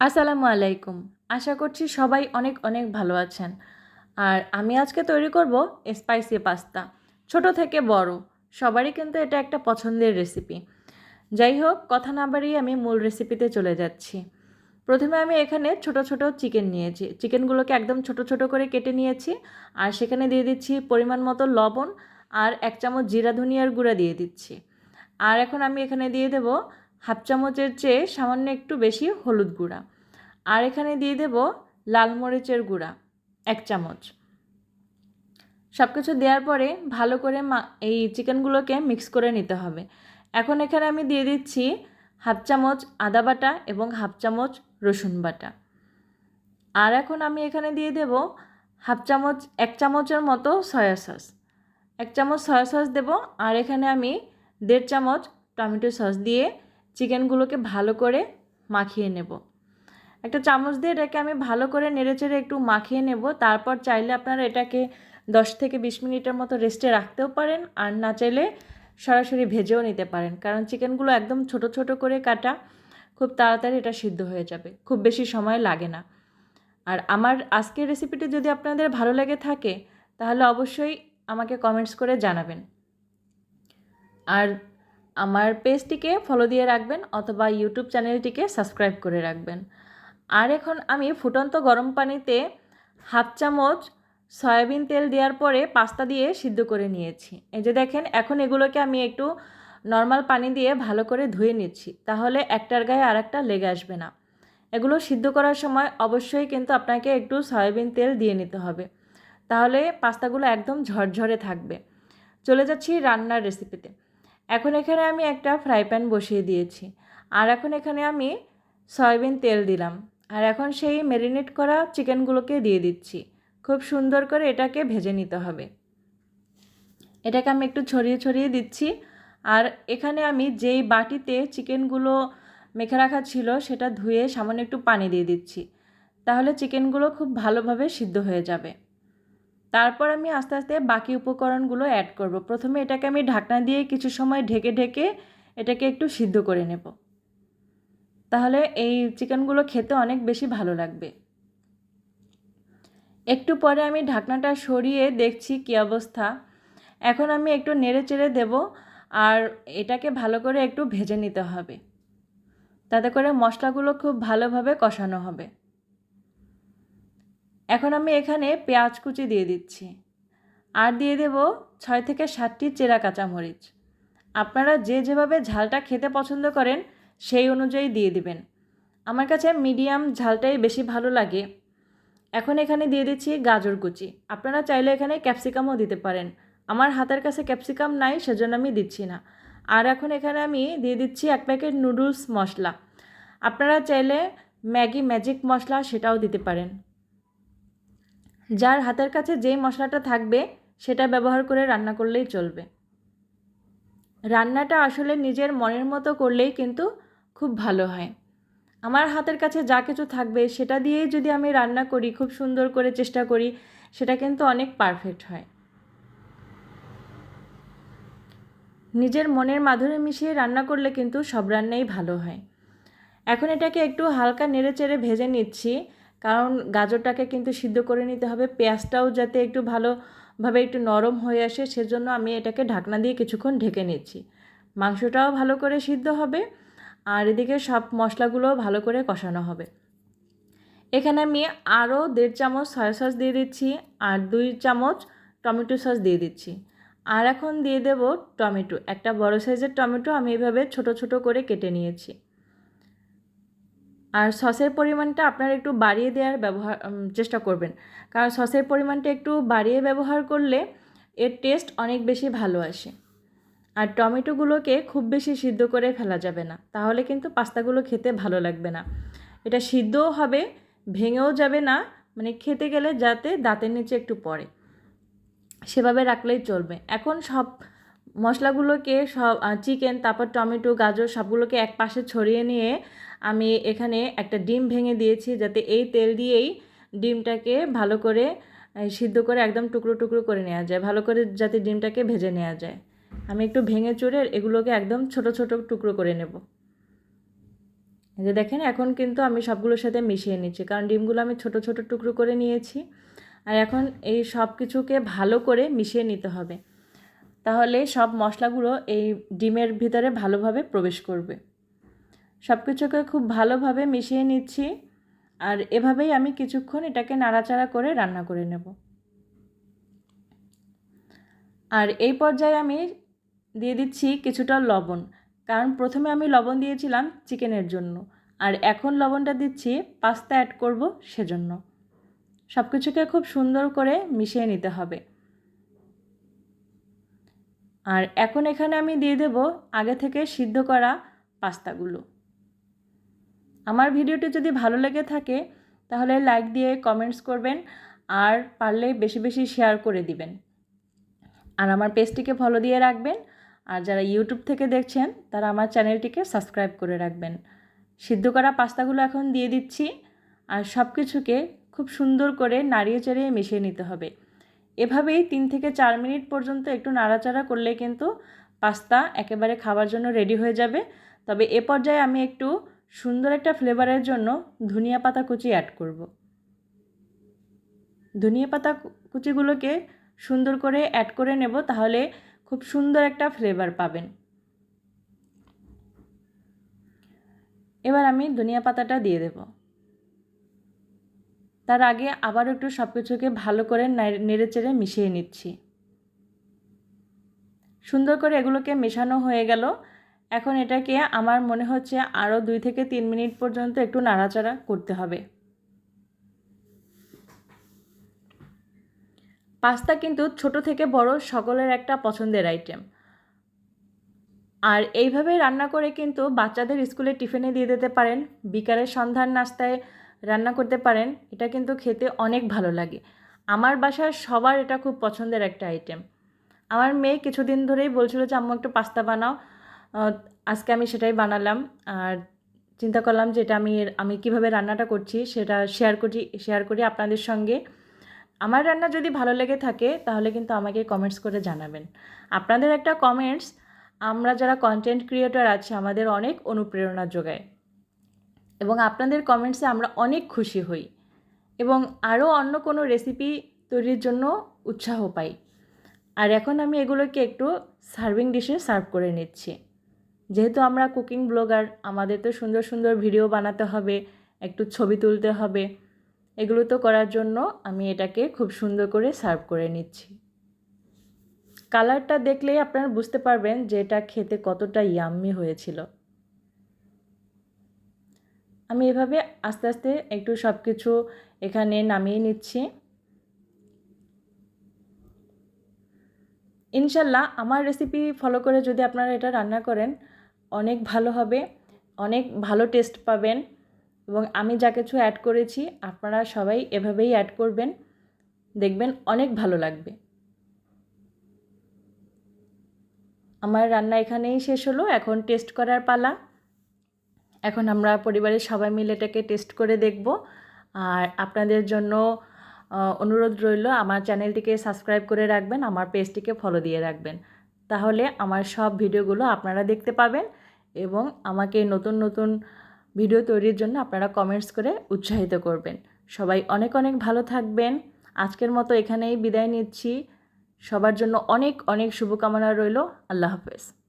আসসালামু আলাইকুম। আশা করছি সবাই অনেক অনেক ভালো আছেন। আর আমি আজকে তৈরি করব স্পাইসি পাস্তা, ছোট থেকে বড়। সবারই কিন্তু এটা একটা পছন্দের রেসিপি যাই হোক, কথা না বাড়িয়ে আমি মূল রেসিপিতে চলে যাচ্ছি। প্রথমে আমি এখানে ছোট ছোট চিকেন নিয়েছি। চিকেনগুলোকে একদম ছোট ছোট করে কেটে নিয়েছি। আর সেখানে দিয়ে দিচ্ছি পরিমাণ মতো লবণ আর এক চামচ জিরা ধনিয়ার গুঁড়া দিয়ে দিচ্ছি। আর এখন আমি এখানে দিয়ে দেব হাফ চামচের চেয়ে সামান্য একটু বেশি হলুদ গুঁড়া। আর এখানে দিয়ে দেব লাল মরিচের গুঁড়া, এক চামচ। সব কিছু দেওয়ার পরে ভালো করে এই চিকেনগুলোকে মিক্স করে নিতে হবে। এখন এখানে আমি দিয়ে দিচ্ছি হাফ চামচ আদা বাটা এবং হাফ চামচ রসুন বাটা। আর এখন আমি এখানে দিয়ে দেব হাফ চামচ এক চামচের মতো সয়া সস। এক চামচ সয়া সস দেব, আর এখানে আমি দেড় চামচ টমেটো সস দিয়ে চিকেনগুলোকে ভালো করে মাখিয়ে নেব। একটা চামচ দিয়ে এটাকে আমি ভালো করে নেড়েচেড়ে একটু মাখিয়ে নেব। তারপর চাইলে আপনারা এটাকে দশ থেকে বিশ মিনিটের মতো রেস্টে রাখতেও পারেন আর না চাইলে সরাসরি ভেজেও নিতে পারেন। কারণ চিকেনগুলো একদম ছোট ছোট করে কাটা, খুব তাড়াতাড়ি এটা সিদ্ধ হয়ে যাবে। খুব বেশি সময় লাগে না। আর আমার আজকের রেসিপিটি যদি আপনাদের ভালো লেগে থাকে, তাহলে অবশ্যই আমাকে কমেন্টস করে জানাবেন। আর আমার পেজটিকে ফলো দিয়ে রাখবেন অথবা ইউটিউব চ্যানেলটিকে সাবস্ক্রাইব করে রাখবেন। আর এখন আমি ফুটন্ত গরম পানিতে হাফ চামচ সয়াবিন তেল দেওয়ার পরে পাস্তা দিয়ে সিদ্ধ করে নিয়েছি। এই যে দেখেন, এখন এগুলোকে আমি একটু নর্মাল পানি দিয়ে ভালো করে ধুয়ে নিচ্ছি, তাহলে একটার গায়ে আর একটা লেগে আসবে না। এগুলো সিদ্ধ করার সময় অবশ্যই কিন্তু আপনাকে একটু সয়াবিন তেল দিয়ে নিতে হবে, তাহলে পাস্তাগুলো একদম ঝরঝরে থাকবে। চলে যাচ্ছি রান্নার রেসিপিতে এখন এখানে আমি একটা ফ্রাই প্যান বসিয়ে দিয়েছি। আর এখন এখানে আমি সয়াবিন তেল দিলাম। আর এখন সেই ম্যারিনেট করা চিকেনগুলোকে দিয়ে দিচ্ছি। খুব সুন্দর করে এটাকে ভেজে নিতে হবে। এটাকে আমি একটু ছড়িয়ে ছড়িয়ে দিচ্ছি। আর এখানে আমি যেই বাটিতে চিকেনগুলো মেখে রাখা ছিল, সেটা ধুয়ে সামান্য একটু পানি দিয়ে দিচ্ছি। তাহলে চিকেনগুলো খুব ভালোভাবে সিদ্ধ হয়ে যাবে। তারপর আমি আস্তে আস্তে বাকি উপকরণগুলো অ্যাড করব। প্রথমে এটাকে আমি ঢাকনা দিয়ে কিছু সময় ঢেকে ঢেকে এটাকে একটু সিদ্ধ করে নেব। তাহলে এই চিকেনগুলো খেতে অনেক বেশি ভালো লাগবে। একটু পরে আমি ঢাকনাটা সরিয়ে দেখছি কী অবস্থা। এখন আমি একটু নেড়ে চেড়ে দেব আর এটাকে ভালো করে একটু ভেজে নিতে হবে। তাতে করে মশলাগুলো খুব ভালোভাবে কষানো হবে। এখন আমি এখানে পেঁয়াজ কুচি দিয়ে দিচ্ছি। আর দিয়ে দেব ছয় থেকে সাতটি চেরা কাঁচামরিচ। আপনারা যে যেভাবে ঝালটা খেতে পছন্দ করেন, সেই অনুযায়ী দিয়ে দিবেন। আমার কাছে মিডিয়াম ঝালটাই বেশি ভালো লাগে। এখন এখানে দিয়ে দিচ্ছি গাজর কুচি। আপনারা চাইলে এখানে ক্যাপসিকামও দিতে পারেন। আমার হাতের কাছে ক্যাপসিকাম নাই, সেজন্য আমি দিচ্ছি না। আর এখন এখানে আমি দিয়ে দিচ্ছি এক প্যাকেট নুডলস মশলা। আপনারা চাইলে ম্যাগি ম্যাজিক মশলা সেটাও দিতে পারেন। যার হাতের কাছে যেই মশলাটা থাকবে, সেটা ব্যবহার করে রান্না করলেই চলবে। রান্নাটা আসলে নিজের মনের মতো করলেই কিন্তু খুব ভালো হয়। আমার হাতের কাছে যা কিছু থাকবে, সেটা দিয়েই যদি আমি রান্না করি, খুব সুন্দর করে চেষ্টা করি, সেটা কিন্তু অনেক পারফেক্ট হয়। নিজের মনের মাধুরী মিশিয়ে রান্না করলে কিন্তু সব রান্নাই ভালো হয়। এখন এটাকে একটু হালকা নেড়ে চেড়ে ভেজে নিচ্ছি। কারণ গাজরটাকে কিন্তু সিদ্ধ করে নিতে হবে। পেঁয়াজটাও যাতে একটু ভালোভাবে একটু নরম হয়ে আসে, সেজন্য আমি এটাকে ঢাকনা দিয়ে কিছুক্ষণ ঢেকে নিচ্ছি। মাংসটাও ভালো করে সিদ্ধ হবে আর এদিকে সব মশলাগুলোও ভালো করে কষানো হবে। এখানে আমি আরও দেড় চামচ সয়া সস দিয়ে দিচ্ছি আর দুই চামচ টমেটো সস দিয়ে দিচ্ছি। আর এখন দিয়ে দেব টমেটো। একটা বড় সাইজের টমেটো আমি এভাবে ছোট ছোট করে কেটে নিয়েছি। আর সসের পরিমাণটা আপনারা একটু বাড়িয়ে দেওয়ার ব্যবহার চেষ্টা করবেন। কারণ সসের পরিমাণটা একটু বাড়িয়ে ব্যবহার করলে এর টেস্ট অনেক বেশি ভালো আসে। আর টমেটোগুলোকে খুব বেশি সিদ্ধ করে ফেলা যাবে না। তাহলে কিন্তু পাস্তাগুলো খেতে ভালো লাগবে না। এটা সিদ্ধও হবে, ভেঙেও যাবে না মানে খেতে গেলে যাতে দাঁতের নিচে একটু পড়ে। সেভাবে রাখলেই চলবে। এখন সব মশলাগুলোকে সব চিকেন, তারপর টমেটো, গাজর সবগুলোকে এক পাশে ছড়িয়ে নিয়ে আমি এখানে একটা ডিম ভেঙে দিয়েছি যাতে এই তেল দিয়েই ডিমটাকে ভালো করে সিদ্ধ করে একদম টুকরো টুকরো করে নেওয়া যায়। ভালো করে যাতে ডিমটাকে ভেজে নেওয়া যায়। আমি একটু ভেঙে চুড়ে এগুলোকে একদম ছোট ছোট টুকরো করে নেব। যে দেখেন, এখন কিন্তু আমি সবগুলোর সাথে মিশিয়ে নিচ্ছি। কারণ ডিমগুলো আমি ছোট ছোট টুকরো করে নিয়েছি। আর এখন এই সব কিছুকে ভালো করে মিশিয়ে নিতে হবে। তাহলে সব মশলাগুলো এই ডিমের ভিতরে ভালোভাবে প্রবেশ করবে। সব কিছুকে খুব ভালোভাবে মিশিয়ে নিচ্ছি আর এভাবেই আমি কিছুক্ষণ এটাকে নাড়াচাড়া করে রান্না করে নেব। আর এই পর্যায়ে আমি দিয়ে দিচ্ছি কিছুটা লবণ, কারণ প্রথমে আমি লবণ দিয়েছিলাম চিকেনের জন্য, আর এখন লবণটা দিচ্ছি পাস্তা অ্যাড করব সেজন্য। সব কিছুকে খুব সুন্দর করে মিশিয়ে নিতে হবে। আর এখন এখানে আমি দিয়ে দেব আগে থেকে সিদ্ধ করা পাস্তাগুলো। আমার ভিডিওটি যদি ভালো লেগে থাকে, তাহলে লাইক দিয়ে কমেন্টস করবেন আর পারলে বেশি বেশি শেয়ার করে দিবেন। আর আমার পেজটিকে ফলো দিয়ে রাখবেন। আর যারা ইউটিউব থেকে দেখছেন, তারা আমার চ্যানেলটিকে সাবস্ক্রাইব করে রাখবেন। সিদ্ধ করা পাস্তাগুলো এখন দিয়ে দিচ্ছি। আর সব কিছুকে খুব সুন্দর করে নাড়িয়ে চাড়িয়ে মিশিয়ে নিতে হবে। এভাবেই তিন থেকে চার মিনিট পর্যন্ত একটু নাড়াচাড়া করলে কিন্তু পাস্তা একেবারে খাবার জন্য রেডি হয়ে যাবে। তবে এ পর্যায়ে আমি একটু সুন্দর একটা ফ্লেভারের জন্য ধনিয়া পাতা কুচি অ্যাড করব। ধনিয়া পাতা কুচিগুলোকে সুন্দর করে অ্যাড করে নেব, তাহলে খুব সুন্দর একটা ফ্লেভার পাবেন। এবার আমি ধনিয়া পাতাটা দিয়ে দেব। তার আগে আবার একটু সব কিছুকে ভালো করে নেড়ে চেড়ে মিশিয়ে নিচ্ছি। সুন্দর করে এগুলোকে মেশানো হয়ে গেল। এখন এটাকে আমার মনে হচ্ছে আরও দুই থেকে তিন মিনিট পর্যন্ত একটু নাড়াচাড়া করতে হবে। পাস্তা কিন্তু ছোট থেকে বড় সকলের একটা পছন্দের আইটেম আর এইভাবে রান্না করে কিন্তু বাচ্চাদের স্কুলে টিফিনে দিয়ে দিতে পারেন, বিকালের সন্ধ্যার নাস্তায় রান্না করতে পারেন, এটা কিন্তু খেতে অনেক ভালো লাগে। আমার বাসার সবার এটা খুব পছন্দের একটা আইটেম আমার মেয়ে কিছুদিন ধরেই বলছিল যে, আম্মু, একটু পাস্তা বানাও। আজকে আমি সেটাই বানালাম। আর চিন্তা করলাম যে এটা আমি আমি কীভাবে রান্নাটা করছি সেটা শেয়ার করি শেয়ার করি আপনাদের সঙ্গে। আমার রান্না যদি ভালো লেগে থাকে তাহলে কিন্তু আমাকে কমেন্টস করে জানাবেন। আপনাদের একটা কমেন্টস আমরা যারা কন্টেন্ট ক্রিয়েটর আছে আমাদের অনেক অনুপ্রেরণা যোগায়। এবং আপনাদের কমেন্টসে আমরা অনেক খুশি হই। এবং আরও অন্য কোনো রেসিপি তৈরির জন্য উৎসাহ পাই। আর এখন আমি এগুলোকে একটু সার্ভিং ডিশে সার্ভ করে নিচ্ছি। যেহেতু আমরা কুকিং ব্লগার, আমাদের তো সুন্দর সুন্দর ভিডিও বানাতে হবে, একটু ছবি তুলতে হবে। এগুলো তো করার জন্য আমি এটাকে খুব সুন্দর করে সার্ভ করে নিচ্ছি। কালারটা দেখলেই আপনারা বুঝতে পারবেন যে এটা খেতে কতটা ইয়াম্মি হয়েছিল। আমি এভাবে আস্তে আস্তে একটু সব কিছু এখানে নামিয়ে নিচ্ছি। ইনশাল্লাহ আমার রেসিপি ফলো করে যদি আপনারা এটা রান্না করেন অনেক ভালো হবে, অনেক ভালো টেস্ট পাবেন এবং আমি যা কিছু অ্যাড করেছি আপনারা সবাই এভাবেই অ্যাড করবেন, দেখবেন অনেক ভালো লাগবে। আমার রান্না এখানেই শেষ হলো, এখন টেস্ট করার পালা। এখন আমরা পরিবারের সবাই মিলে এটাকে টেস্ট করে দেখব। আর আপনাদের জন্য অনুরোধ রইল, আমার চ্যানেলটিকে সাবস্ক্রাইব করে রাখবেন, আমার পেজটিকে ফলো দিয়ে রাখবেন। তাহলে আমার সব ভিডিওগুলো আপনারা দেখতে পাবেন। এবং আমাকে নতুন নতুন ভিডিও তৈরির জন্য আপনারা কমেন্টস করে উৎসাহিত করবেন। সবাই অনেক অনেক ভালো থাকবেন। আজকের মতো এখানেই বিদায় নিচ্ছি। সবার জন্য অনেক অনেক শুভকামনা রইল। আল্লাহ হাফেজ।